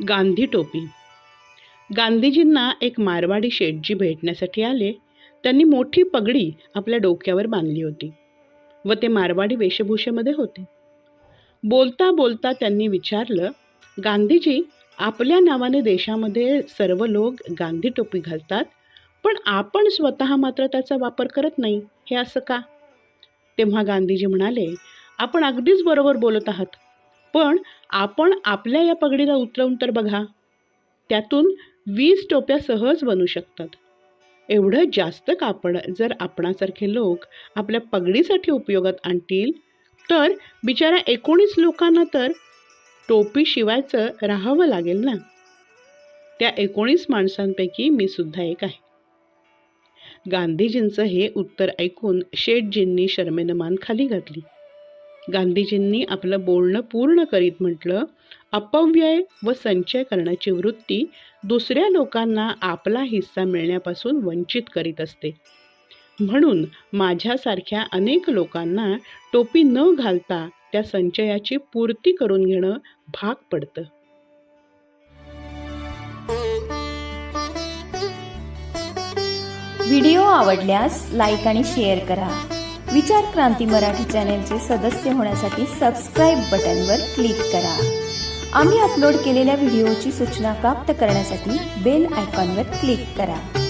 गांधी टोपी. गांधीजींना एक मारवाडी शेठजी भेटण्यासाठी आले. त्यांनी मोठी पगडी आपल्या डोक्यावर बांधली होती व ते मारवाडी वेशभूषेमध्ये होते. बोलता बोलता त्यांनी विचारलं गांधीजी आपल्या नावाने देशामध्ये सर्व लोक गांधी टोपी घालतात पण आपण स्वतः मात्र त्याचा वापर करत नाही हे असं का? तेव्हा गांधीजी म्हणाले आपण अगदीच बरोबर बोलत आहात. पण आपण आपल्या या पगडीला उतरवून तर बघा त्यातून वीस टोप्या सहज बनू शकतात. एवढं जास्त कापड जर आपणासारखे लोक आपल्या पगडीसाठी उपयोगात आणतील तर बिचारा एकोणीस लोकांना तर टोपी शिवायचं राहावं लागेल ना? त्या एकोणीस माणसांपैकी मी सुद्धा एक आहे. गांधीजींचं हे उत्तर ऐकून शेठजींनी शर्मेनं मान खाली घातली. गांधीजींनी आपलं बोलणं पूर्ण करीत म्हटलं अपव्यय व संचय करण्याची वृत्ती दुसऱ्या लोकांना आपला हिस्सा मिळण्यापासून वंचित करीत असते. म्हणून माझ्यासारख्या अनेक लोकांना टोपी न घालता त्या संचयाची पूर्ती करून घेणं भाग पडतं. व्हिडिओ आवडल्यास लाईक आणि शेअर करा. विचार क्रांती मराठी चॅनेलचे सदस्य होण्यासाठी सबस्क्राईब बटनवर क्लिक करा. आम्ही अपलोड केलेल्या व्हिडिओची सूचना प्राप्त करण्यासाठी बेल आयकॉनवर क्लिक करा.